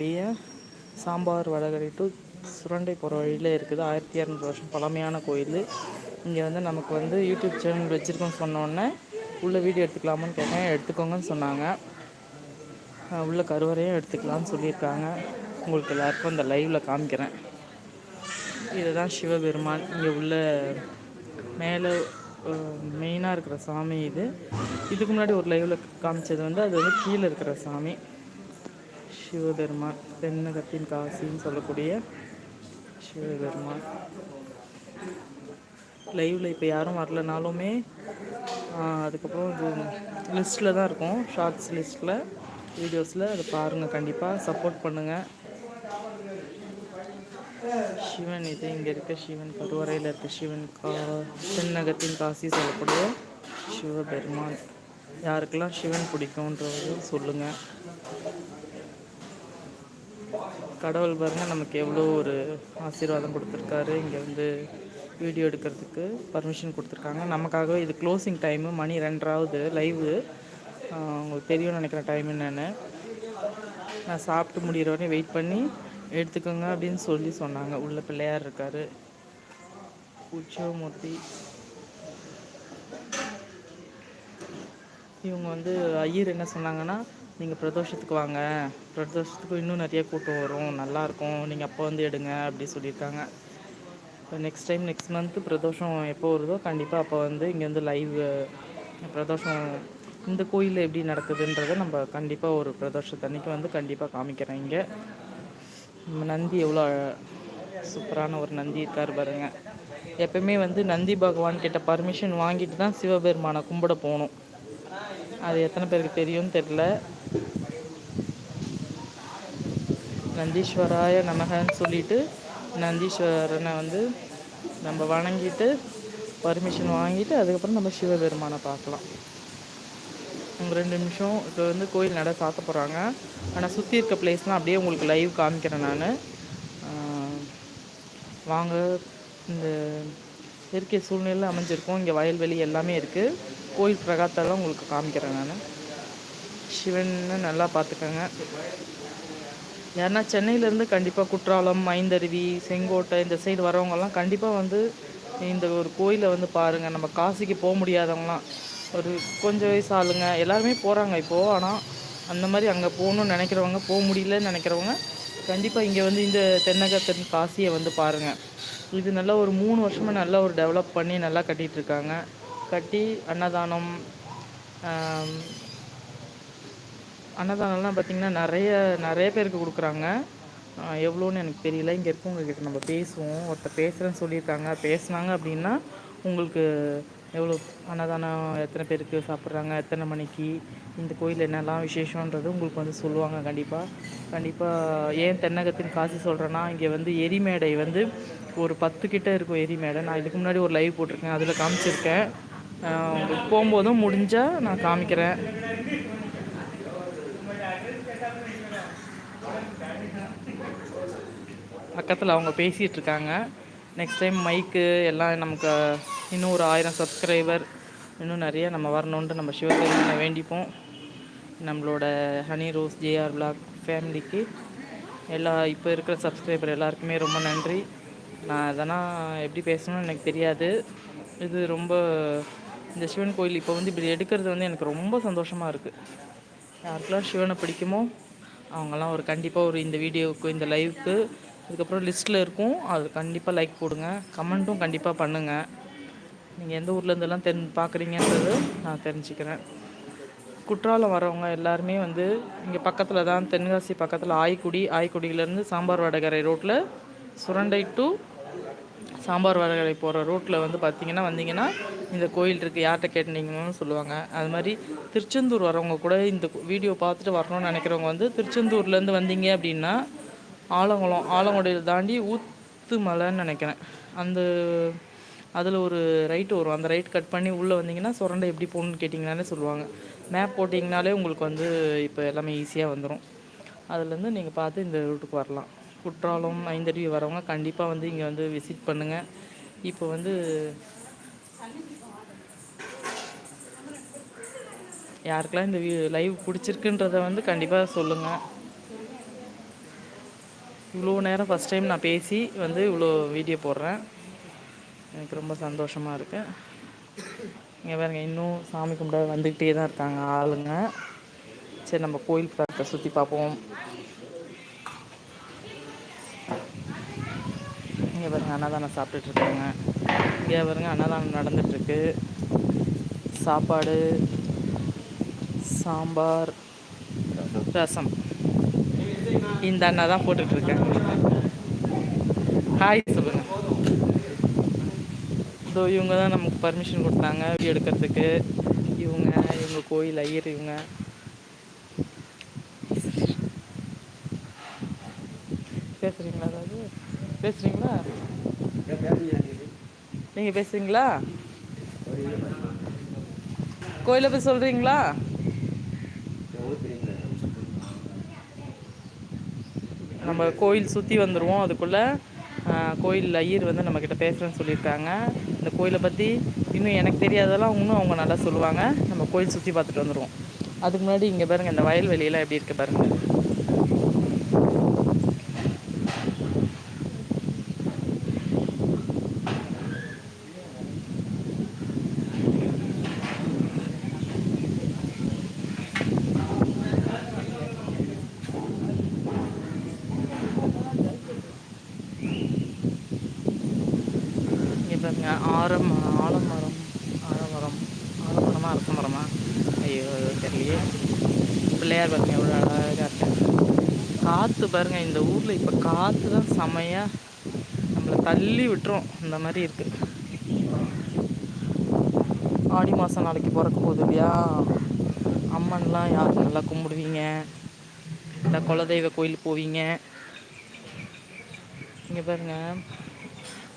பெரிய சாம்பார் வடகரை டு சுரண்டை போகிற வழியில் இருக்குது. ஆயிரத்தி இரநூறு வருஷம் பழமையான கோயில். இங்கே வந்து நமக்கு வந்து யூடியூப் சேனல் வச்சுருக்கோன்னு சொன்னோடனே உள்ளே வீடியோ எடுத்துக்கலாமான்னு கேட்டேன். எடுத்துக்கோங்கன்னு சொன்னாங்க. உள்ள கருவறையும் எடுத்துக்கலாம்னு சொல்லியிருக்காங்க. உங்களுக்கு எல்லாருக்கும் அந்த லைவில் காமிக்கிறேன். இதுதான் சிவபெருமான். இங்கே உள்ள மேலே மெயினாக இருக்கிற சாமி இது. இதுக்கு முன்னாடி ஒரு லைவில் காமிச்சது வந்து அது வந்து கீழே இருக்கிற சாமி. சிவபெருமான் தென்னகத்தின் காசின்னு சொல்லக்கூடிய சிவபெருமான். லைவில் இப்போ யாரும் வரலனாலுமே அதுக்கப்புறம் இது லிஸ்ட்டில் தான் இருக்கும். ஷார்ட்ஸ் லிஸ்ட்டில் வீடியோஸில் அதை பாருங்கள் கண்டிப்பாக சப்போர்ட் பண்ணுங்கள் சிவன் இது இங்கே இருக்க சிவன் கருவறையில் இருக்க சிவன் கா தென்னகத்தின் காசி சொல்லக்கூடிய சிவபெருமான். யாருக்கெல்லாம் சிவன் பிடிக்கும்ன்றது சொல்லுங்கள் கடவுள் பாருங்க நமக்கு எவ்வளோ ஒரு ஆசீர்வாதம் கொடுத்துருக்காரு. இங்கே வந்து வீடியோ எடுக்கிறதுக்கு பர்மிஷன் கொடுத்துருக்காங்க. நமக்காகவே இது க்ளோசிங் டைமு மணி ரெண்டராவது லைவு உங்களுக்கு தெரியும்னு நினைக்கிற டைம் என்னென்னு. நான் சாப்பிட்டு முடிகிற வரையும் வெயிட் பண்ணி எடுத்துக்கோங்க அப்படின்னு சொல்லி சொன்னாங்க. உள்ள பிள்ளையார் இருக்கார். உற்சவமூர்த்தி இவங்க வந்து ஐயர் என்ன சொன்னாங்கன்னா நீங்கள் பிரதோஷத்துக்கு வாங்க. பிரதோஷத்துக்கு இன்னும் நிறைய கூட்டம் வரும். நல்லாயிருக்கும் நீங்கள் அப்போ வந்து எடுங்க அப்படி சொல்லியிருக்காங்க. இப்போ next time next month Pradosham எப்போ வருதோ கண்டிப்பாக அப்போ வந்து இங்கே வந்து லைவ் பிரதோஷம் இந்த கோயிலில் எப்படி நடக்குதுன்றதை நம்ம கண்டிப்பாக ஒரு பிரதோஷத்தன்னைக்கு வந்து கண்டிப்பாக காமிக்கிறேன் இங்கே. நந்தி எவ்வளோ சூப்பரான ஒரு நந்தி இருக்கார் பாருங்க. எப்பவுமே வந்து நந்தி பகவான் கிட்ட பர்மிஷன் வாங்கிட்டு தான் சிவபெருமானை கும்பிட போகணும். அது எத்தனை பேருக்கு தெரியும்னு தெரில நந்தீஸ்வராய நமகன்னு சொல்லிட்டு நந்தீஸ்வரனை வந்து நம்ம வணங்கிட்டு பர்மிஷன் வாங்கிட்டு அதுக்கப்புறம் நம்ம சிவபெருமானை பார்க்கலாம். ரெண்டு நிமிஷம் இப்போ வந்து கோயில் நட சாத்த போகிறாங்க ஆனால் சுற்றி இருக்க பிளேஸ்லாம் அப்படியே உங்களுக்கு லைவ் காமிக்கிறேன் நான். வாங்க. இந்த இயற்கை சூழ்நிலை அமைஞ்சிருக்கும். இங்கே வயல்வெளி எல்லாமே இருக்குது கோயில் பிரகாத்தெல்லாம் உங்களுக்கு காமிக்கிறேன் நான். சிவன் நல்லா பார்த்துக்கோங்க. யாருன்னா சென்னையிலேருந்து கண்டிப்பாக குற்றாலம் ஐந்தருவி செங்கோட்டை இந்த சைடு வரவங்கெல்லாம் கண்டிப்பாக வந்து இந்த ஒரு கோயிலை வந்து பாருங்கள் நம்ம காசிக்கு போக முடியாதவங்களாம் ஒரு கொஞ்சம் வயசு ஆளுங்க. எல்லாருமே போகிறாங்க இப்போது ஆனால் அந்த மாதிரி அங்கே போகணுன்னு நினைக்கிறவங்க போக முடியலன்னு நினைக்கிறவங்க கண்டிப்பாக இங்கே வந்து இந்த தென்னகத்தின் காசியை வந்து பாருங்கள் இது நல்லா ஒரு மூணு வருஷமாக நல்லா ஒரு டெவலப் பண்ணி நல்லா கட்டிகிட்ருக்காங்க கட்டி அன்னதானம் அன்னதானம்லாம் பார்த்திங்கன்னா நிறைய நிறைய பேருக்கு கொடுக்குறாங்க. எவ்வளோன்னு எனக்கு தெரியல. இங்கே இருக்கவங்கக்கிட்ட நம்ம பேசுவோம். ஒருத்தர் பேசுகிறேன்னு சொல்லியிருக்காங்க. பேசுனாங்க அப்படின்னா உங்களுக்கு எவ்வளோ அன்னதானம் எத்தனை பேருக்கு சாப்பிட்றாங்க எத்தனை மணிக்கு இந்த கோயில் என்னெல்லாம் விசேஷன்றது உங்களுக்கு வந்து சொல்லுவாங்க கண்டிப்பாக கண்டிப்பாக ஏன் தென்னகத்தின் காசு சொல்கிறேன்னா இங்கே வந்து எரிமேடை வந்து ஒரு பத்து கிட்டே இருக்கும் எரிமேடை. நான் இதுக்கு முன்னாடி ஒரு லைவ் போட்டிருக்கேன். அதில் காமிச்சிருக்கேன். உங்களுக்கு போகும்போதும் முடிஞ்சால் நான் காமிக்கிறேன். பக்கத்தில் அவங்க பேசிகிட்டு இருக்காங்க நெக்ஸ்ட் டைம் மைக்கு எல்லாம் நமக்கு இன்னும் ஒரு ஆயிரம் சப்ஸ்கிரைபர் இன்னும் நிறைய நம்ம வரணுன்ட்டு நம்ம சிவபெருமானை வேண்டிப்போம். நம்மளோட ஹனி ரோஸ் ஜேஆர் பிளாக் ஃபேமிலிக்கு எல்லா இப்போ இருக்கிற சப்ஸ்கிரைபர் எல்லாருக்குமே ரொம்ப நன்றி. நான் அதெல்லாம் எப்படி பேசணும்னு எனக்கு தெரியாது. இது ரொம்ப இந்த சிவன் கோயில் இப்போ வந்து இப்படி எடுக்கிறது வந்து எனக்கு ரொம்ப சந்தோஷமாக இருக்குது யாருக்கெல்லாம் சிவனை பிடிக்குமோ அவங்கெல்லாம் ஒரு கண்டிப்பாக ஒரு இந்த வீடியோவுக்கு இந்த லைவுக்கு அதுக்கப்புறம் லிஸ்ட்டில் இருக்கும். அது கண்டிப்பாக லைக் போடுங்க. கமெண்ட்டும் கண்டிப்பாக பண்ணுங்கள் நீங்கள் எந்த ஊர்லேருந்தெல்லாம் தென் பார்க்குறீங்கன்றது நான் தெரிஞ்சுக்கிறேன். குற்றாலம் வரவங்க எல்லாருமே வந்து இங்கே பக்கத்தில் தான் தென்காசி பக்கத்தில் ஆய்க்குடி ஆய்க்குடியிலேருந்து சாம்பார் வடகரை ரோட்டில் சுரண்டை டு சாம்பார் வடகரை போகிற ரோட்டில் வந்து பார்த்தீங்கன்னா வந்தீங்கன்னா இந்த கோயில் இருக்குது யார்கிட்ட கேட்டீங்கன்னு சொல்லுவாங்க. அது மாதிரி திருச்செந்தூர் வரவங்க கூட இந்த வீடியோ பார்த்துட்டு வரணும்னு நினைக்கிறவங்க வந்து திருச்செந்தூர்லேருந்து வந்தீங்க அப்படின்னா ஆலங்குளம் ஆலங்குடியில் தாண்டி ஊத்து மலைன்னு நினைக்கிறேன். அந்த அதில் ஒரு ரைட்டு வரும். அந்த ரைட் கட் பண்ணி உள்ளே வந்தீங்கன்னா சுரண்டை எப்படி போகணுன்னு கேட்டிங்கனாலே சொல்லுவாங்க. மேப் போட்டிங்கனாலே உங்களுக்கு வந்து இப்போ எல்லாமே ஈஸியாக வந்துடும் அதுலேருந்து நீங்கள் பார்த்து இந்த ரூட்டுக்கு வரலாம். குற்றாலம் ஐந்தருவி வரவங்க கண்டிப்பாக வந்து இங்கே வந்து விசிட் பண்ணுங்கள் இப்போ வந்து யாருக்கெல்லாம் இந்த லைவ் பிடிச்சிருக்குன்றத வந்து கண்டிப்பாக சொல்லுங்கள் இவ்வளோ நேரம் ஃபஸ்ட் டைம் நான் பேசி வந்து இவ்வளோ வீடியோ போடுறேன். எனக்கு ரொம்ப சந்தோஷமாக இருக்குது இங்கே பாருங்க இன்னும் சாமி கும்பிட வந்துக்கிட்டே தான் இருக்காங்க ஆளுங்க. சரி நம்ம கோயில் பார்க்க சுற்றி பார்ப்போம். இங்கே பாருங்க அன்னதானம் சாப்பிட்டுட்ருக்காங்க இருக்காங்க. பாருங்க அன்னதானம் நடந்துகிட்ருக்கு சாப்பாடு சாம்பார் ரசம். இந்த அண்ணா தான் போட்டுட்டு இருக்கேன் ஹாய் சொல்லுங்க இதோ இவங்க தான் நமக்கு பர்மிஷன் கொடுத்தாங்க வீடியோ எடுக்கிறதுக்கு. இவங்க இவங்க கோயில் ஐயர் இவங்க. பேசுறீங்களா அதாவது? பேசுறீங்களா? நீங்க பேசுறீங்களா? கோயிலை போய் சொல்றீங்களா? நம்ம கோயில் சுற்றி வந்துடுவோம் அதுக்குள்ளே கோயில் ஐயர் வந்து நம்மக்கிட்ட பேசுகிறேன்னு சொல்லியிருக்காங்க. இந்த கோயிலை பற்றி இன்னும் எனக்கு தெரியாதெல்லாம் இன்னும் அவங்க நல்லா சொல்லுவாங்க. நம்ம கோயில் சுற்றி பார்த்துட்டு வந்துடுவோம் அதுக்கு முன்னாடி இங்கே பாருங்கள் இந்த வயல்வெளியெல்லாம் எப்படி இருக்குது பாருங்கள் இங்கே பாருங்க ஆரம் ஆலமரம் ஆலமரம் ஆலமரமா அரச மரமா ஐயோ தெரியலையே பிள்ளையார் பாருங்க எவ்வளோ அழகாக இருக்கு காற்று பாருங்க இந்த ஊரில் இப்போ காற்று தான் செமையாக நம்மளை தள்ளி விட்டுரும். இந்த மாதிரி இருக்குது ஆடி மாதம் நாளைக்கு பிறக்க போகுது இல்லையா? அம்மன்லாம் யார் நல்லா கும்பிடுவீங்க? இந்த குலதெய்வ கோயில் போவீங்க? இங்கே பாருங்க.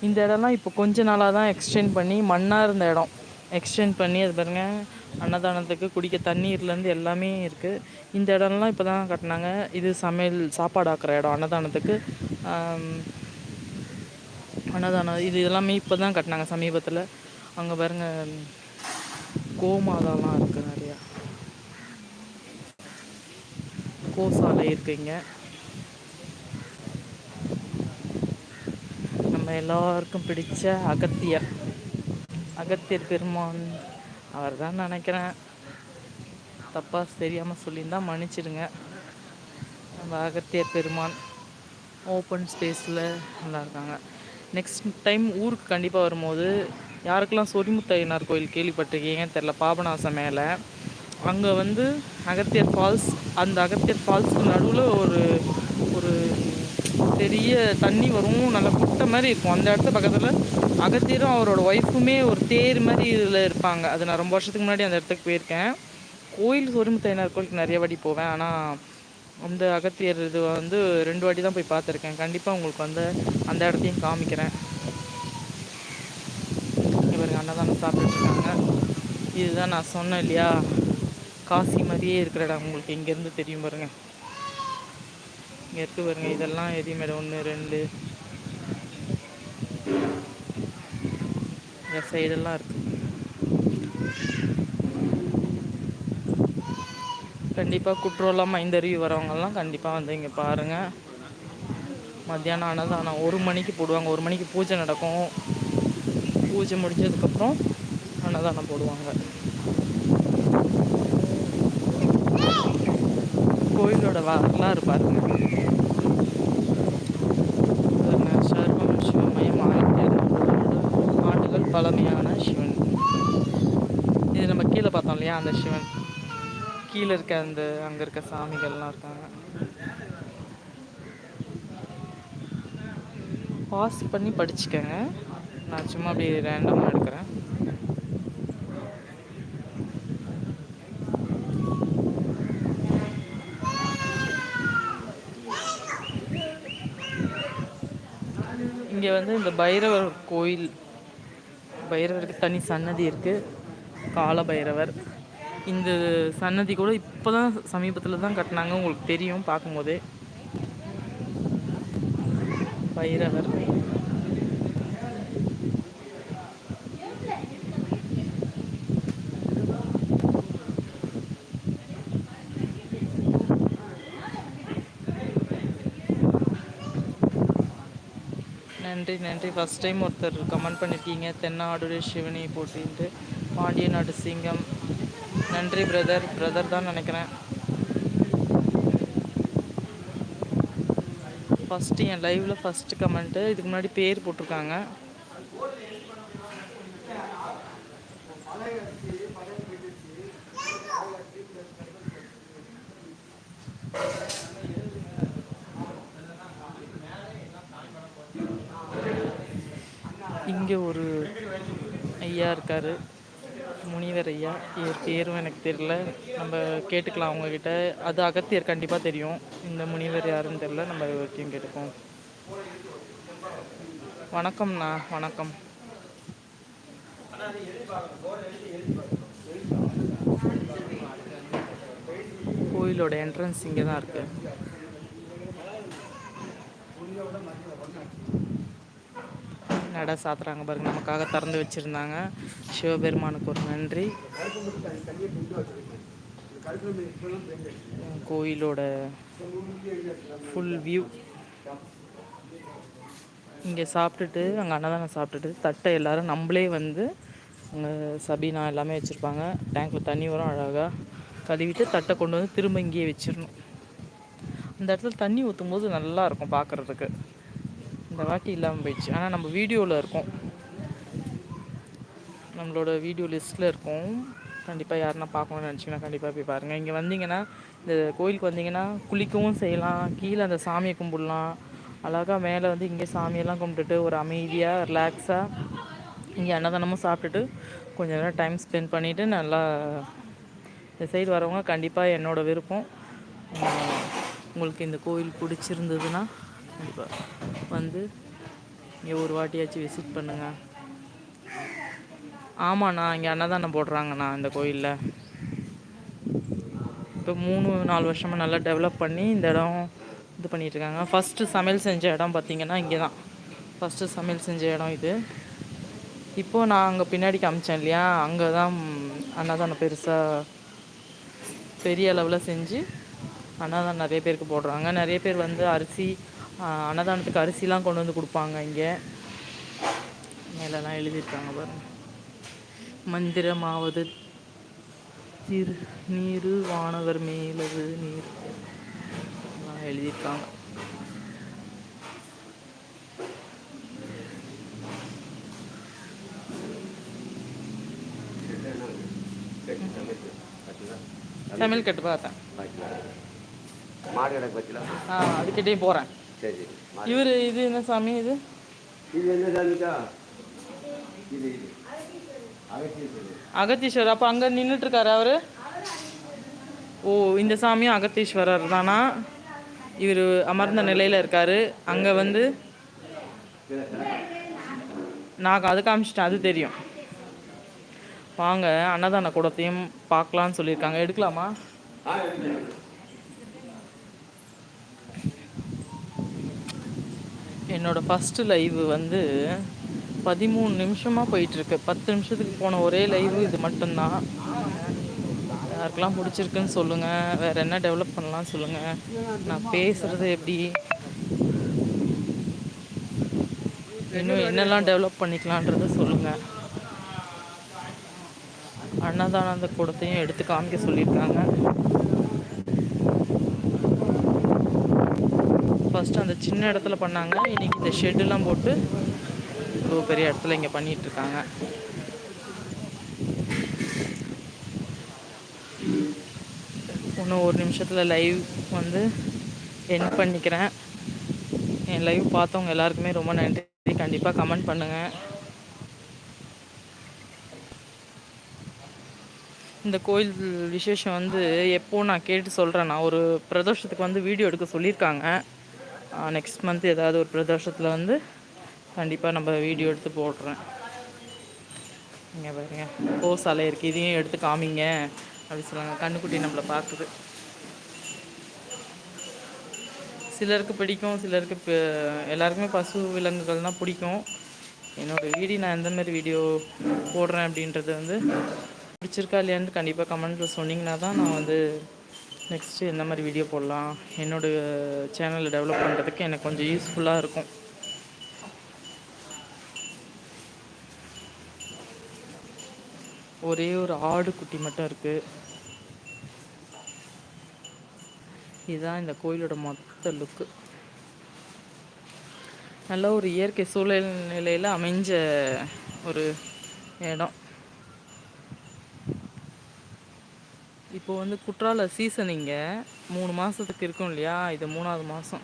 இந்த இடம்லாம் இப்போ கொஞ்ச நாளாக தான் எக்ஸ்டெண்ட் பண்ணி மண்ணாக இருந்த இடம். எக்ஸ்டெண்ட் பண்ணி அது பாருங்கள் அன்னதானத்துக்கு குடிக்க தண்ணீர்லேருந்து எல்லாமே இருக்குது இந்த இடம்லாம் இப்போ தான் கட்டினாங்க. இது சமையல் சாப்பாடு ஆக்கிற இடம் அன்னதானத்துக்கு. அன்னதானம் இது எல்லாமே இப்போ தான் கட்டினாங்க சமீபத்தில். அங்கே பாருங்க கோமாதாலாம் இருக்குது நிறையா. கோசாலை இருக்குது இங்கே. நம்ம எல்லாருக்கும் பிடிச்ச அகத்தியர். அகத்தியர் பெருமான். அவர் தான் நினைக்கிறேன். தப்பாக தெரியாமல் சொல்லியிருந்தா மன்னிச்சிடுங்க. நம்ம அகத்தியர் பெருமான் ஓப்பன் ஸ்பேஸில் நல்லா இருக்காங்க. நெக்ஸ்ட் டைம் ஊருக்கு கண்டிப்பாக வரும்போது யாருக்கெல்லாம் சொரிமுத்தையனார் கோயில் கேள்விப்பட்டிருக்கீங்கன்னு தெரில பாபநாசம் மேலே. அங்கே வந்து அகத்தியர் ஃபால்ஸ் அந்த அகத்தியர் ஃபால்ஸ்க்கு நடுவில் ஒரு பெரிய தண்ணி வரும் நல்ல குட்டை மாதிரி இருக்கும். அந்த இடத்து பக்கத்தில் அகத்தியரும் அவரோட ஒய்ஃபுமே ஒரு தேர் மாதிரி இதில் இருப்பாங்க. அது நான் ரொம்ப வருஷத்துக்கு முன்னாடி அந்த இடத்துக்கு போயிருக்கேன். கோயில் சொரிமுத்தையனார் கோயிலுக்கு நிறைய வாட்டி போவேன். ஆனால் அந்த அகத்தியர் இது வந்து ரெண்டு வாட்டி தான் போய் பார்த்துருக்கேன். கண்டிப்பாக உங்களுக்கு வந்து அந்த இடத்தையும் காமிக்கிறேன். இவருங்க அன்னதானம் சாப்பிட்டுருக்காங்க இதுதான் நான் சொன்னேன் இல்லையா? காசி மாதிரியே இருக்கிற இடம் உங்களுக்கு இங்கேருந்து தெரியும் பாருங்கள் இங்கே இருக்குது பாருங்க. இதெல்லாம் எரிமேடம் ஒன்று ரெண்டு. இந்த சைடெல்லாம் இருக்கு. கண்டிப்பாக குற்றோலாம் மைந்தருவி வரவங்கெல்லாம் கண்டிப்பாக வந்து இங்கே பாருங்கள் மத்தியானம் அன்னதானம். ஒரு மணிக்கு போடுவாங்க. ஒரு மணிக்கு பூஜை நடக்கும். பூஜை முடிஞ்சதுக்கப்புறம் அன்னதானம் போடுவாங்க. கோயிலோட வரலாறு பாருங்கள் பாருங்க, சிவமயம் ஆயிரத்தி இரநூறு ஆண்டுகள் பழமையான சிவன். இது நம்ம கீழே பார்த்தோம் இல்லையா அந்த சிவன். கீழே இருக்க அந்த அங்கே இருக்க சாமிகள்லாம் இருக்காங்க. பாஸ் பண்ணி படிச்சுக்கோங்க. நான் சும்மா அப்படி ரேண்டமாக எடுக்கிறேன். இங்கே வந்து இந்த பைரவர் கோயில் பைரவருக்கு தனி சன்னதி இருக்குது கால பைரவர். இந்த சன்னதி கூட இப்போ தான் சமீபத்தில் தான் கட்டினாங்க. உங்களுக்கு தெரியும் பார்க்கும்போதே. பைரவர். நன்றி நன்றி. ஃபஸ்ட் டைம் ஒருத்தர் கமெண்ட் பண்ணியிருக்கீங்க தென்னாடுடைய சிவனி போட்டின்ட்டு பாண்டிய நாடு சிங்கம். நன்றி பிரதர் பிரதர் தான் நினைக்கிறேன். ஃபஸ்ட்டு என் லைவில் ஃபஸ்ட்டு கமெண்ட்டு இதுக்கு முன்னாடி பேர் போட்டிருக்காங்க. இங்கே ஒரு ஐயா இருக்கார். முனிவர் ஐயா. இவர் பேரும் எனக்கு தெரியல. நம்ம கேட்டுக்கலாம் அவங்கக்கிட்ட அது அகத்தியர் கண்டிப்பாக தெரியும். இந்த முனிவர் யாருன்னு தெரில நம்ம இவர்த்தையும் கேட்டுப்போம். வணக்கம்ண்ணா வணக்கம். கோயிலோட என்ட்ரன்ஸ் இங்கே தான் இருக்குது நடை சாத்துறாங்க பாருங்க. நமக்காக திறந்து வச்சுருந்தாங்க. சிவபெருமானுக்கு ஒரு நன்றி. கோயிலோட ஃபுல் வியூ இங்கே சாப்பிட்டுட்டு அங்கே அன்னதானம் சாப்பிட்டுட்டு தட்டை எல்லோரும் நம்மளே வந்து அங்கே சபீனா எல்லாமே வச்சுருப்பாங்க. டேங்க்கில் தண்ணி வரும் அழகாக கழுவிட்டு தட்டை கொண்டு வந்து திரும்ப இங்கேயே வச்சிடணும். அந்த இடத்துல தண்ணி ஊற்றும் போது நல்லாயிருக்கும் பார்க்குறதுக்கு இந்த வாட்டி இல்லாமல் போயிடுச்சு. ஆனால் நம்ம வீடியோவில் இருக்கோம். நம்மளோட வீடியோ லிஸ்ட்டில் இருக்கும். கண்டிப்பாக யாருன்னா பார்க்கணும்னு நினச்சிங்கன்னா கண்டிப்பாக போய் பாருங்கள் இங்கே வந்தீங்கன்னா இந்த கோயிலுக்கு வந்தீங்கன்னா குளிக்கவும் செய்யலாம். கீழே அந்த சாமியை கும்பிடலாம். அழகாக மேலே வந்து இங்கே சாமியெல்லாம் கும்பிட்டுட்டு ஒரு அமைதியாக ரிலாக்ஸாக இங்கே அன்னதானமும் சாப்பிட்டுட்டு கொஞ்சம் நேரம் டைம் ஸ்பெண்ட் பண்ணிவிட்டு நல்லா இந்த சைடு வரவங்க கண்டிப்பாக என்னோடய விருப்பம். உங்களுக்கு இந்த கோயில் பிடிச்சிருந்ததுன்னா கண்டிப்பாக வந்து இங்கே ஒரு வாட்டியாச்சும் விசிட் பண்ணுங்கள் ஆமாண்ணா இங்கே அன்னதானம் போடுறாங்கண்ணா இந்த கோயிலில். இப்போ மூணு நாலு வருஷமாக நல்லா டெவலப் பண்ணி இந்த இடம் இது பண்ணிகிட்ருக்காங்க ஃபஸ்ட்டு சமையல் செஞ்ச இடம் பார்த்திங்கன்னா இங்கே தான் ஃபஸ்ட்டு சமையல் செஞ்ச இடம் இது. இப்போது நான் அங்கே பின்னாடி காமிச்சேன் இல்லையா? அங்கே தான் அன்னதானம் பெருசாக பெரிய அளவில் செஞ்சு அன்னதானம் நிறைய பேருக்கு போடுறாங்க. நிறைய பேர் வந்து அரிசி அன்னதானத்துக்கு அரிசிலாம் கொண்டு வந்து கொடுப்பாங்க இங்கே. மேலெல்லாம் எழுதியிருக்காங்க பாருங்கள் மந்திரமாவது திரு நீர் வானவர் மேலது நீர். எழுதியிருக்காங்க. தமிழ் கட்டு பார்த்தேன் ஆ அதுக்கிட்டே போகிறேன் சரி இவர் இது என்ன சாமி இது? இது என்ன சாமிக்கா இது இது. அகத்தீஸ்வரர். அப்போ அங்கே நின்றுட்டுருக்காரு அவர்? ஓ இந்த சாமியும் அகத்தீஸ்வரர் தானா? இவர் அமர்ந்த நிலையில் இருக்கார். அங்கே வந்து நான் அது காமிச்சிட்டேன் அது தெரியும். வாங்க அன்னதான கூடத்தையும் பார்க்கலான்னு சொல்லியிருக்காங்க. எடுக்கலாமா. என்னோடய ஃபஸ்ட்டு லைவ் வந்து பதிமூணு நிமிஷமாக போயிட்டுருக்கு. பத்து நிமிஷத்துக்கு போன ஒரே லைவ் இது மட்டும்தான். யாருக்கெல்லாம் பிடிச்சிருக்குன்னு சொல்லுங்கள் வேறு என்ன டெவலப் பண்ணலாம் சொல்லுங்கள் நான் பேசுகிறது எப்படி? இன்னும் என்னெல்லாம் டெவலப் பண்ணிக்கலான்றத சொல்லுங்கள் அன்னதானந்த கூடத்தையும் எடுத்து காமிக்க சொல்லியிருக்காங்க. ஃபஸ்ட்டு அந்த சின்ன இடத்துல பண்ணாங்க. இன்றைக்கி இந்த ஷெட்டெல்லாம் போட்டு இவ்வளோ பெரிய இடத்துல இங்கே பண்ணிகிட்ருக்காங்க இன்னும் ஒரு நிமிஷத்தில் லைவ் வந்து என் பண்ணிக்கிறேன். என் லைவ் பார்த்தவங்க எல்லாருக்குமே ரொம்ப நன்றி. கண்டிப்பாக கமெண்ட் பண்ணுங்கள் இந்த கோயில் விசேஷம் வந்து எப்போது நான் கேட்டு சொல்கிறேன் நான் ஒரு பிரதோஷத்துக்கு வந்து வீடியோ எடுக்க சொல்லியிருக்காங்க. நெக்ஸ்ட் மந்த் ஏதாவது ஒரு பிரதோஷத்தில் வந்து கண்டிப்பாக நம்ம வீடியோ எடுத்து போடுறேன். இங்கே பாருங்க. கோசாலை இருக்குது இதையும் எடுத்து காமிங்க. அப்படி சொல்லுவாங்க. கண்ணுக்குட்டி நம்மளை பார்க்குது. சிலருக்கு பிடிக்கும். சிலருக்கு இப்போ எல்லாருக்குமே பசு விலங்குகள் தான் பிடிக்கும். என்னோடய வீடியோ நான் எந்த மாதிரி வீடியோ போடுறேன் அப்படின்றது வந்து பிடிச்சிருக்கா இல்லையான்னு கண்டிப்பாக கமெண்ட்டில் சொன்னிங்கன்னா தான் நான் வந்து நெக்ஸ்ட்டு எந்த மாதிரி வீடியோ போடலாம். என்னோடய சேனலை டெவலப் பண்ணுறதுக்கு எனக்கு கொஞ்சம் யூஸ்ஃபுல்லாக இருக்கும். ஒரே ஒரு ஆடு குட்டி மட்டும் இருக்குது இதுதான் இந்த கோயிலோட மொத்த லுக்கு நல்ல ஒரு இயற்கை சூழ்நிலையில் அமைஞ்ச ஒரு இடம். இப்போ வந்து குற்றால சீசன் இங்கே. மூணு மாதத்துக்கு இருக்கும் இல்லையா? இது மூணாவது மாதம்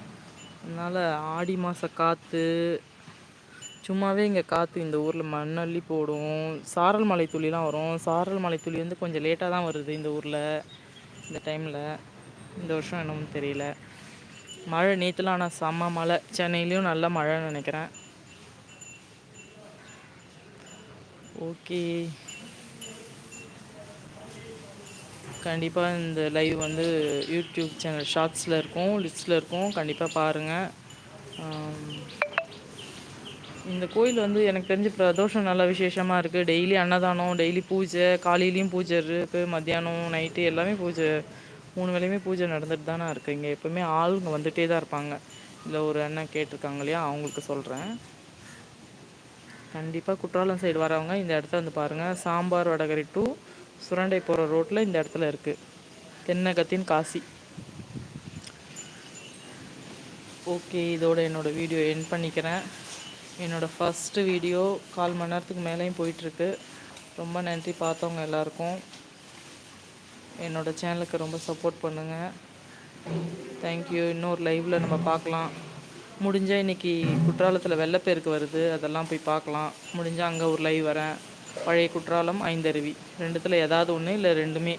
அதனால் ஆடி மாத காற்று சும்மாவே இங்கே காற்று இந்த ஊரில் மண் அள்ளி சாரல் மலை துளிலாம் வரும். சாரல் மலை துளி வந்து கொஞ்சம் லேட்டாக தான் வருது இந்த ஊரில் இந்த டைமில் இந்த வருஷம் என்னமோ தெரியல. மழை நேற்றுலாம் ஆனால் செம்ம மழை. சென்னையிலையும் நல்ல மழைன்னு நினைக்கிறேன். ஓகே. கண்டிப்பாக இந்த லைவ் வந்து யூடியூப் சேனல் ஷார்ட்ஸில் இருக்கும் லிஸ்ட்டில் இருக்கும். கண்டிப்பாக பாருங்கள் இந்த கோயில் வந்து எனக்கு தெரிஞ்சு பிரதோஷம் நல்ல விசேஷமாக இருக்குது டெய்லி அன்னதானம் டெய்லி பூஜை காலையிலையும் பூஜை இருக்கு. மத்தியானம் நைட்டு எல்லாமே பூஜை மூணு வேலையுமே பூஜை நடந்துட்டு தானே இருக்குது இங்கே எப்போவுமே ஆளுங்க வந்துகிட்டே தான் இருப்பாங்க. இல்லை ஒரு அண்ணன் கேட்டிருக்காங்க இல்லையா அவங்களுக்கு சொல்கிறேன் கண்டிப்பாக குற்றாலம் சைடு வரவங்க இந்த இடத்த வந்து பாருங்கள் சாம்பார் வடகரி டூ சுரண்டை போகிற ரோட்டில் இந்த இடத்துல இருக்குது தென்னகத்தின் காசி. ஓகே இதோட என்னோட வீடியோ என் பண்ணிக்கிறேன். என்னோடய ஃபஸ்ட்டு வீடியோ கால் மணி நேரத்துக்கு மேலேயும் போயிட்டுருக்கு. ரொம்ப நன்றி பார்த்தவங்க எல்லாருக்கும். என்னோடய சேனலுக்கு ரொம்ப சப்போர்ட் பண்ணுங்கள் தேங்க்யூ இன்னொரு லைவில் நம்ம பார்க்கலாம். முடிஞ்சால் இன்றைக்கி குற்றாலத்தில் வெள்ளப்பெருக்கு வருது. அதெல்லாம் போய் பார்க்கலாம். முடிஞ்சால் அங்கே ஒரு லைவ் வரேன். பழைய குற்றாலம் ஐந்தருவி. ரெண்டுத்தில் ஏதாவது ஒன்று இல்லை ரெண்டுமே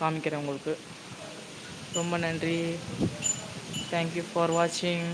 காமிக்கிறேன் உங்களுக்கு. ரொம்ப நன்றி. தேங்க்யூ ஃபார் வாட்சிங்